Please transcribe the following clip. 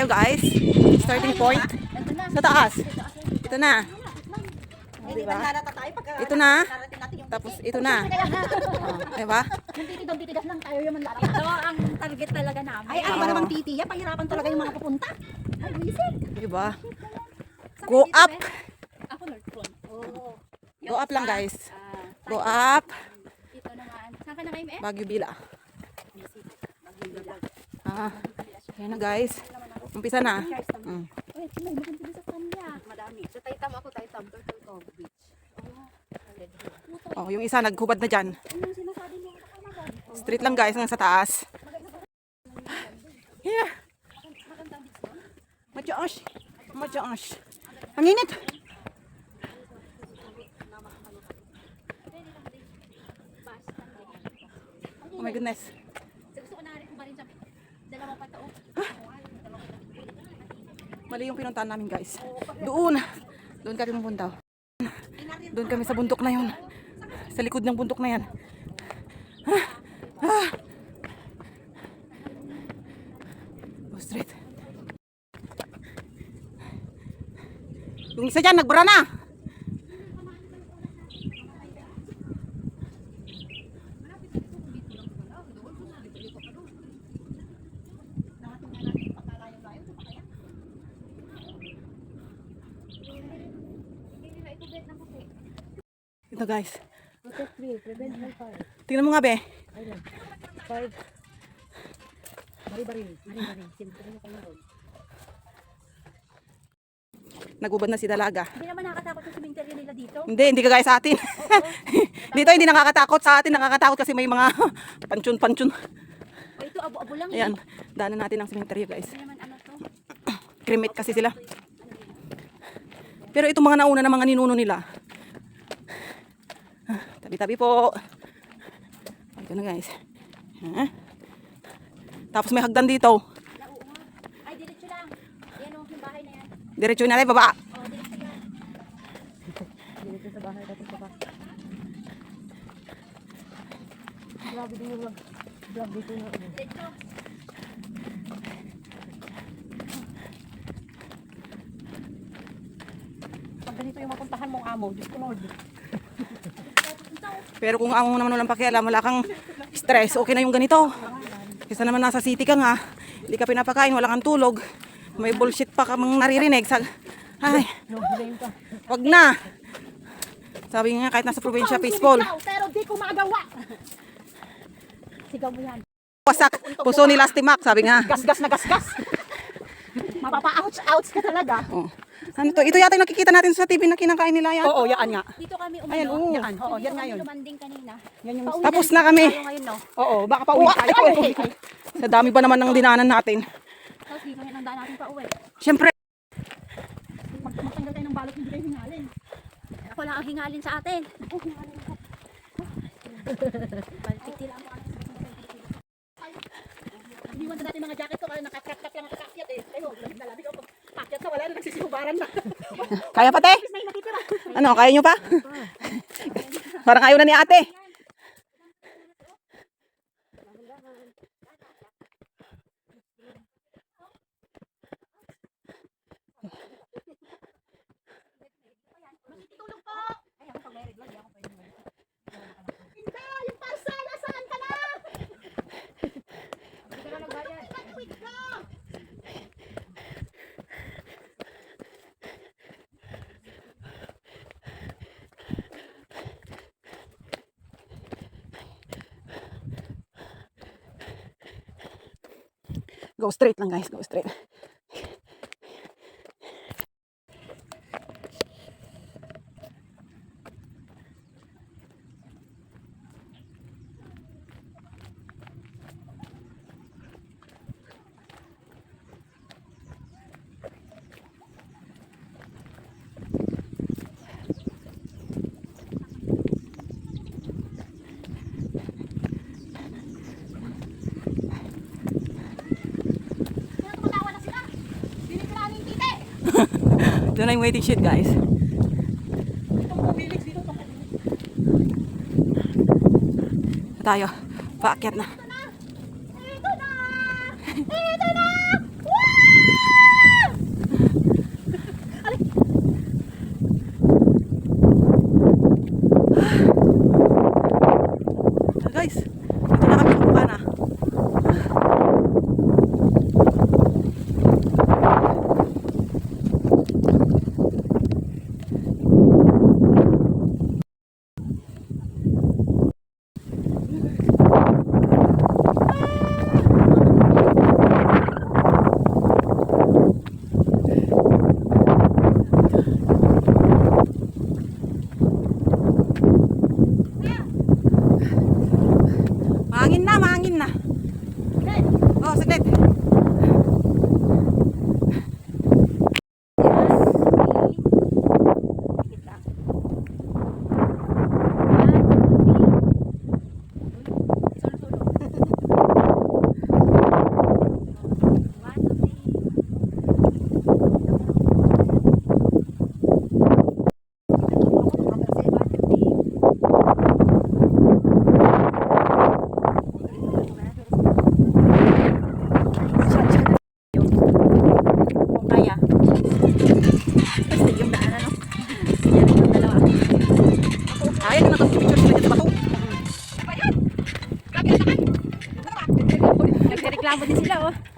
tayo guys. Starting point. Sa taas. Ito na. Hindi Diba? Ito na. yung Tapos ito na. Oh, diba? Titidong titigas lang tayo yung manlalaki. Ito ang target talaga namin. Ay, ano ba namang titiya? Pahirapan talaga yung mga pupunta. Ay, wisit. Diba? Go up. Ako Front. Oo. Go up lang guys. Go up. ito naman. Saan ka na kayo, eh? Baguio Bila. Ah, ayan na guys. Umpisa na. Mm. May maganda sa kanya. Madami. Sa Taitam ako, Taitam. Turtle Cove Beach. Oh, yung isa naghubad na dyan. Street lang guys, hanggang sa taas. Yeah. Matyaash. Matyaash. Ang init. Oh my goodness. Gusto ko na rin ba rin sa dalawang patao. Mali yung pinuntahan namin guys. Doon. Doon kami pupunta. Doon kami sa bundok na yun. Sa likod ng bundok na yan. Ah. Ah. Go. Yung isa dyan, nagbura na. Ito guys. Tingnan mo nga be. Nagubad na si Dalaga. Hindi naman nakakatakot yung cemetery nila dito. Hindi, hindi kagaya sa atin. Dito hindi nakakatakot sa atin, nakakatakot kasi may mga pansyon-pansyon. O ito, abo-abo lang. Ayan, daanan natin ang cemetery guys. Hindi naman ano to. Cremate kasi sila. Pero itong mga nauna na mga ninuno nila. Tabi-tabi po. Ito na guys. Ha? Tapos may hagdan dito. Ay, diretso lang. Ayan o, yung bahay na yan. Diretso na tayo baba. O, diretso yan. Diretso. Pag ganito yung mapuntahan mong amo, Diyos ko Lord. Pero kung ang naman walang pakialam, wala kang stress, okay na yung ganito. Kesa naman nasa city ka nga, hindi ka pinapakain, wala kang tulog. May bullshit pa kamang naririnig. Sa, ay, wag na. Sabi nga kahit nasa probinsya, peaceful. Pero di ko magawa. Sigaw mo yan. Wasak, puso ni Lastimac, sabi nga. Gas-gas na gas-gas. Mapapa-ouch-ouch ka talaga. Oh. Ano to? Ito yata yung nakikita natin sa TV na kinakain nila yan. Oo, yan nga. Dito kami umano. Ayan, oo. Yan, oo, yan nga yun. Lumanding kanina. Yan yung Pauwi Tapos na kami. tayo ngayon, no? Oo, baka pa uwi tayo. Ay, Sa dami ba naman ng dinanan natin? Tapos dito yan ang daan natin pa uwi. Siyempre, Mag magtanggal tayo ng balot, hindi tayo hingalin. Ako lang ang hingalin sa atin. Ako hingalin ako. Baltik lang ako. Iniwan na natin mga jacket ko kaya nakakrap-krap lang ang kakyat eh. Kayo, nalabi ko. Wala na nagsisihubaran na. kaya pa te? Ano, kaya nyo pa? Parang ayaw na ni ate. Inda, yung parsa, nasaan ka na? Wait ka. Go straight lang guys, go straight. Doon na yung waiting shed guys. Tayo, paakyat na. 人哪嘛，人哪。Nagreklamo din sila, oh.